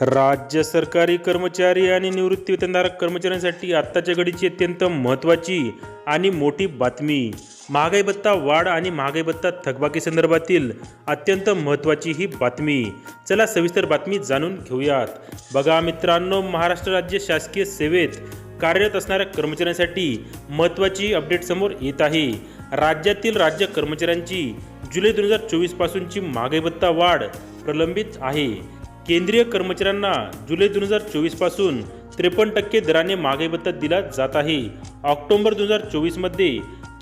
राज्य सरकारी कर्मचारी आणि निवृत्तीवेतनधारक कर्मचाऱ्यांसाठी आत्ताच्या घडीची अत्यंत महत्त्वाची आणि मोठी बातमी. महागाई भत्ता वाढ आणि महागाई भत्ता थकबाकी संदर्भातील अत्यंत महत्त्वाची ही बातमी. चला सविस्तर बातमी जाणून घेऊयात. बघा मित्रांनो महाराष्ट्र राज्य शासकीय सेवेत कार्यरत असणाऱ्या कर्मचाऱ्यांसाठी महत्त्वाची अपडेट समोर येत आहे. राज्यातील राज्य कर्मचाऱ्यांची जुलै दोन हजार चोवीसपासूनची महागाई भत्ता वाढ प्रलंबित आहे. केंद्रीय कर्मचाऱ्यांना जुलै दोन हजार चोवीसपासून त्रेपन्न टक्के दराने महागाई भत्ता दिला जात आहे. ऑक्टोबर दोन हजार चोवीसमध्ये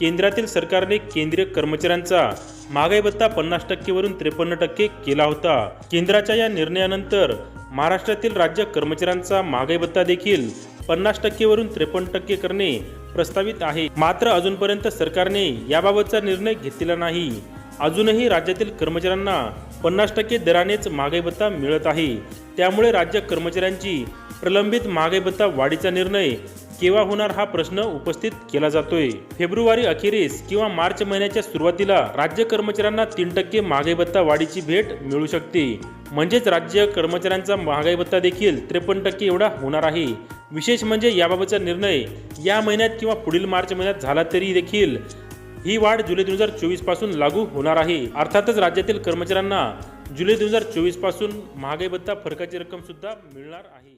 केंद्रातील सरकारने केंद्रीय कर्मचाऱ्यांचा महागाई भत्ता पन्नास टक्केवरून त्रेपन्न टक्के केला होता. केंद्राच्या या निर्णयानंतर महाराष्ट्रातील राज्य कर्मचाऱ्यांचा महागाई भत्ता देखील पन्नास टक्केवरून त्रेपन्न टक्के करणे प्रस्तावित आहे. मात्र अजूनपर्यंत सरकारने याबाबतचा निर्णय घेतलेला नाही. अजूनही राज्यातील कर्मचाऱ्यांना पन्नास टक्के दरानेच महागाई भत्ता मिळत आहे. त्यामुळे राज्य कर्मचाऱ्यांची प्रलंबित महागाई भत्ता वाढीचा निर्णय केव्हा होणार हा प्रश्न उपस्थित केला जातोय. फेब्रुवारी अखेरीस किंवा मार्च महिन्याच्या सुरुवातीला राज्य कर्मचाऱ्यांना तीन टक्के महागाई भत्ता वाढीची भेट मिळू शकते. म्हणजेच राज्य कर्मचाऱ्यांचा महागाई भत्ता देखील त्रेपन्न टक्के एवढा होणार आहे. विशेष म्हणजे याबाबतचा निर्णय या महिन्यात किंवा पुढील मार्च महिन्यात झाला तरी देखील ही वाढ जुलै दोन हजार चोवीसपासून लागू होणार आहे. अर्थातच राज्यातील कर्मचाऱ्यांना जुलै दोन हजार चोवीसपासून महागाई भत्ता फरकाची रक्कम सुद्धा मिळणार आहे.